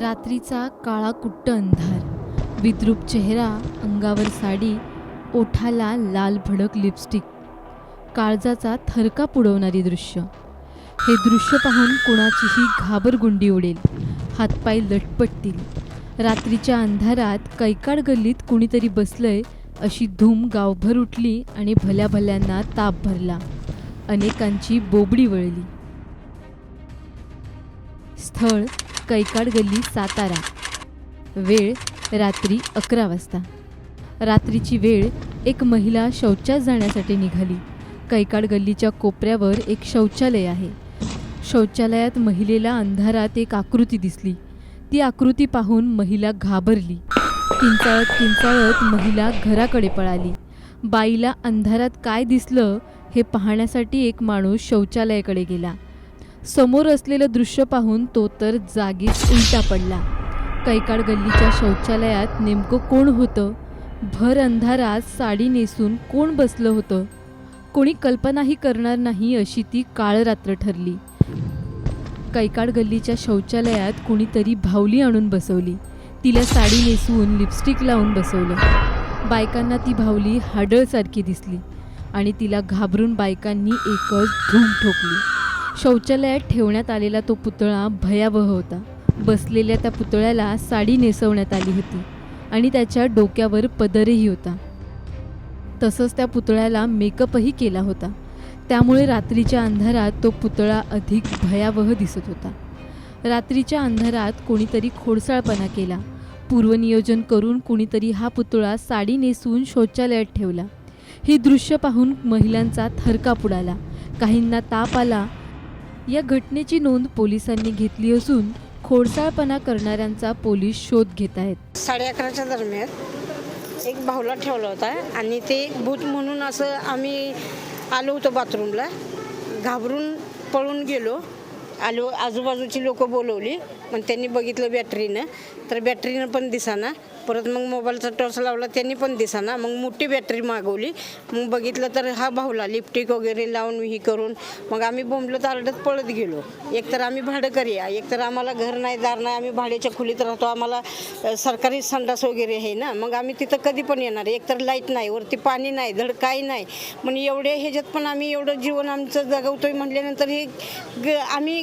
रात्रीचा काळा कुट्ट अंधार. विद्रूप चेहरा अंगावर साडी ओठाला लाल भडक लिपस्टिक काळजाचा थरका पुडवणारी दृश्य. हे दृश्य पाहून कुणाचीही घाबरगुंडी उडेल. हातपाय लटपटतील. रात्रीच्या अंधारात कैकाड गल्लीत कुणीतरी बसलंय अशी धूम गावभर उठली आणि भल्या भल्यांना ताप भरला. अनेकांची बोबडी वळली. स्थळ कैकाड गल्ली सातारा. वेळ रात्री अकरा वाजता. रात्रीची वेळ एक महिला शौचास जाण्यासाठी निघाली. कैकाड गल्लीच्या कोपऱ्यावर एक शौचालय आहे. शौचालयात महिलेला अंधारात एक आकृती दिसली. ती आकृती पाहून महिला घाबरली. किंचाळत किंचाळत महिला घराकडे पळाली. बाईला अंधारात काय दिसलं हे पाहण्यासाठी एक माणूस शौचालयाकडे गेला. समोर असलेलं दृश्य पाहून तो तर जागीच उलटा पडला. कैकाड गल्लीच्या शौचालयात नेमकं कोण होतं? भर अंधारात साडी नेसून कोण बसलं होतं? कोणी कल्पनाही करणार नाही अशी ती काळ रात्र ठरली. कैकाड गल्लीच्या शौचालयात कुणीतरी भावली आणून बसवली. तिला साडी नेसवून लिपस्टिक लावून बसवलं. बायकांना ती भावली हाडळसारखी दिसली आणि तिला घाबरून बायकांनी एकच धूम ठोकली. शौचालयात ठेवण्यात आलेला तो पुतळा भयावह होता. बसलेल्या त्या पुतळ्याला साडी नेसवण्यात आली होती आणि त्याच्या डोक्यावर पदरही होता. तसंच त्या पुतळ्याला मेकअपही केला होता. त्यामुळे रात्रीच्या अंधारात तो पुतळा अधिक भयावह दिसत होता. रात्रीच्या अंधारात कोणीतरी खोडसाळपणा केला. पूर्वनियोजन करून कुणीतरी हा पुतळा साडी नेसून शौचालयात ठेवला. हे दृश्य पाहून महिलांचा थरकाप उडाला. काहींना ताप आला या घटनेची नोंद पोलिसांनी घेतली असून खोडसाळपणा करणाऱ्यांचा पोलीस शोध घेत आहेत. साडे अकराच्या दरम्यान एक भाऊला ठेवला होता आणि ते भूत म्हणून असं आम्ही आलो होतो बाथरूमला. घाबरून पळून गेलो. आलो आजूबाजूची लोक बोलवली. पण त्यांनी बघितलं बॅटरीनं तर बॅटरीनं पण दिसाना. परत मग मोबाईलचा टॉर्च लावला त्यांनी पण दिसाना. मग मोठी बॅटरी मागवली. मग बघितलं तर हा भाऊला लिपस्टिक वगैरे लावून ही करून. मग आम्ही बोंबलत आरडत पळत गेलो. एकतर आम्ही भाडकरी एक एकतर आम्हाला घर नाही दार नाही. आम्ही भाड्याच्या खोलीत राहतो. आम्हाला सरकारी संडास वगैरे आहे ना. मग आम्ही तिथं कधी पण येणार. एकतर लाइट नाही. वरती पाणी नाही. धड काही नाही. पण एवढे ह्याच्यात पण आम्ही एवढं जीवन आमचं जगवतोय म्हटल्यानंतर हे ग आम्ही